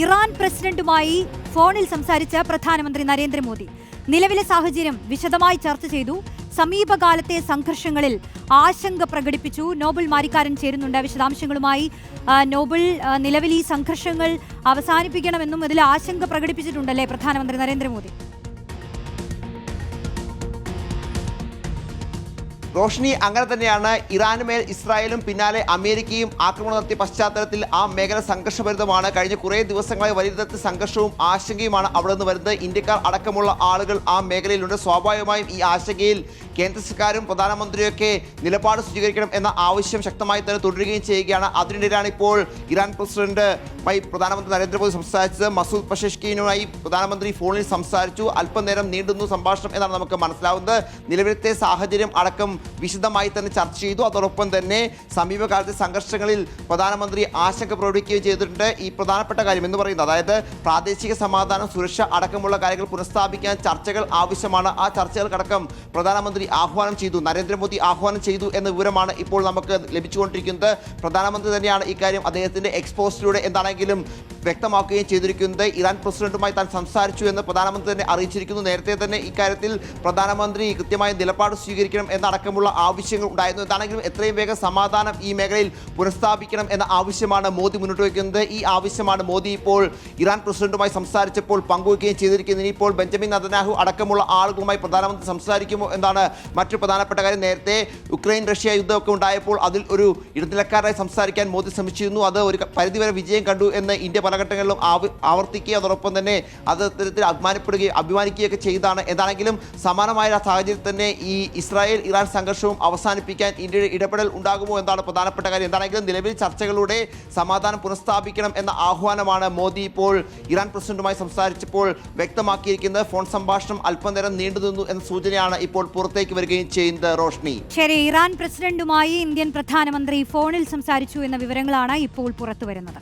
Iran പ്രസിഡന്റുമായി ഫോണിൽ സംസാരിച്ച പ്രധാനമന്ത്രി നരേന്ദ്രമോദി. നിലവിലെ സാഹചര്യം വിശദമായി ചർച്ച ചെയ്തു. സമീപകാലത്തെ സംഘർഷങ്ങളിൽ ആശങ്ക പ്രകടിപ്പിച്ചു. നോബൽ മാരിക്കാരൻ ചേരുന്നുണ്ട്. വിശദാംശങ്ങളുമായി നോബൽ നിലവിൽ ഈ സംഘർഷങ്ങൾ അവസാനിപ്പിക്കണമെന്നും ഇതിൽ ആശങ്ക പ്രകടിപ്പിച്ചിട്ടുണ്ടല്ലേ പ്രധാനമന്ത്രി നരേന്ദ്രമോദി? റോഷ്നി അങ്ങനെ തന്നെയാണ് ഇറാന് മേൽ ഇസ്രായേലും പിന്നാലെ അമേരിക്കയും ആക്രമണം നടത്തിയ പശ്ചാത്തലത്തിൽ ആ മേഖല സംഘർഷഭരിതമാണ്. കഴിഞ്ഞ കുറേ ദിവസങ്ങളായി വലിയ തരത്തിൽ സംഘർഷവും ആശങ്കയുമാണ് അവിടെ നിന്ന് വരുന്നത്. ഇന്ത്യക്കാർ അടക്കമുള്ള ആളുകൾ ആ മേഖലയിലുണ്ട്. സ്വാഭാവികമായും ഈ ആശങ്കയിൽ കേന്ദ്ര സർക്കാരും പ്രധാനമന്ത്രിയൊക്കെ നിലപാട് സ്വീകരിക്കണം എന്ന ആവശ്യം ശക്തമായി തന്നെ തുടരുകയും ചെയ്യുകയാണ്. അതിനിടയിലാണ് ഇപ്പോൾ ഇറാൻ പ്രസിഡന്റുമായി പ്രധാനമന്ത്രി നരേന്ദ്രമോദി സംസാരിച്ചത്. മസൂദ് പഷഷ്കീനുമായി പ്രധാനമന്ത്രി ഫോണിൽ സംസാരിച്ചു. അല്പനേരം നീണ്ടുന്നു സംഭാഷണം എന്നാണ് നമുക്ക് മനസ്സിലാവുന്നത്. നിലവിലത്തെ സാഹചര്യം അടക്കം വിശദമായി തന്നെ ചർച്ച ചെയ്തു. അതോടൊപ്പം തന്നെ സമീപകാലത്തെ സംഘർഷങ്ങളിൽ പ്രധാനമന്ത്രി ആശങ്ക പ്രകടിപ്പിക്കുകയും ചെയ്തിട്ടുണ്ട്. ഈ പ്രധാനപ്പെട്ട കാര്യം എന്ന് പറയുന്നത് അതായത് പ്രാദേശിക സമാധാനം സുരക്ഷ അടക്കമുള്ള കാര്യങ്ങൾ പുനഃസ്ഥാപിക്കാൻ ചർച്ചകൾ ആവശ്യമാണ്. ആ ചർച്ചകൾക്കടക്കം പ്രധാനമന്ത്രി ആഹ്വാനം ചെയ്തു നരേന്ദ്രമോദി ആഹ്വാനം ചെയ്തു എന്ന വിവരമാണ് ഇപ്പോൾ നമുക്ക് ലഭിച്ചുകൊണ്ടിരിക്കുന്നത്. പ്രധാനമന്ത്രി തന്നെയാണ് ഇക്കാര്യം അദ്ദേഹത്തിന്റെ എക്സ്പോസ്റ്റിലൂടെ എന്താണെങ്കിലും വ്യക്തമാക്കുകയും ചെയ്തിരിക്കുന്നത്. ഇറാൻ പ്രസിഡന്റുമായി താൻ സംസാരിച്ചു എന്ന് പ്രധാനമന്ത്രി തന്നെ അറിയിച്ചിരിക്കുന്നു. നേരത്തെ തന്നെ ഇക്കാര്യത്തിൽ പ്രധാനമന്ത്രി കൃത്യമായ നിലപാട് സ്വീകരിക്കണം എന്നടക്കമുള്ള ആവശ്യങ്ങൾ ഉണ്ടായിരുന്നു. എന്താണെങ്കിലും എത്രയും വേഗം സമാധാനം ഈ മേഖലയിൽ പുനഃസ്ഥാപിക്കണം എന്ന ആവശ്യമാണ് മോദി മുന്നോട്ട് വയ്ക്കുന്നത്. ഈ ആവശ്യമാണ് മോദി ഇപ്പോൾ ഇറാൻ പ്രസിഡന്റുമായി സംസാരിച്ചപ്പോൾ പങ്കുവയ്ക്കുകയും ചെയ്തിരിക്കുന്നത്. ഇനിയിപ്പോൾ ബെഞ്ചമിൻ നദനാഹു അടക്കമുള്ള ആളുകളുമായി പ്രധാനമന്ത്രി സംസാരിക്കുമോ എന്നാണ് മറ്റു പ്രധാനപ്പെട്ട കാര്യം നേരത്തെ ഉക്രൈൻ റഷ്യ യുദ്ധമൊക്കെ ഉണ്ടായപ്പോൾ അതിൽ ഒരു ഇടനിലക്കാരായി സംസാരിക്കാൻ മോദി ശ്രമിച്ചിരുന്നു. അത് ഒരു പരിധിവരെ വിജയം കണ്ടു എന്ന് ഇന്ത്യ പല ഘട്ടങ്ങളിലും ആവ- ആവർത്തിക്കുകയും അതോടൊപ്പം തന്നെ അത് അത്തരത്തിൽ അഭിമാനപ്പെടുകയും അഭിമാനിക്കുകയൊക്കെ ചെയ്താണ് എന്താണെങ്കിലും സമാനമായ സാഹചര്യത്തിൽ തന്നെ ഈ ഇസ്രായേൽ ഇറാൻ സംഘർഷവും അവസാനിപ്പിക്കാൻ ഇന്ത്യയുടെ ഇടപെടൽ ഉണ്ടാകുമോ എന്നാണ് പ്രധാനപ്പെട്ട കാര്യം. എന്താണെങ്കിലും നിലവിൽ ചർച്ചകളുടെ സമാധാനം പുനഃസ്ഥാപിക്കണം എന്ന ആഹ്വാനമാണ് മോദി ഇപ്പോൾ ഇറാൻ പ്രസിഡന്റുമായി സംസാരിച്ചപ്പോൾ വ്യക്തമാക്കിയിരിക്കുന്നത്. ഫോൺ സംഭാഷണം അല്പനേരം നീണ്ടുനിന്നു എന്ന സൂചനയാണ് ഇപ്പോൾ പുറത്തേക്ക് വരികയും ചെയ്യുന്നത് റോഷ്നി. ശരി ഇറാൻ പ്രസിഡന്റുമായി ഇന്ത്യൻ പ്രധാനമന്ത്രി ഫോണിൽ സംസാരിച്ചു എന്ന വിവരങ്ങളാണ് ഇപ്പോൾ പുറത്തുവരുന്നത്.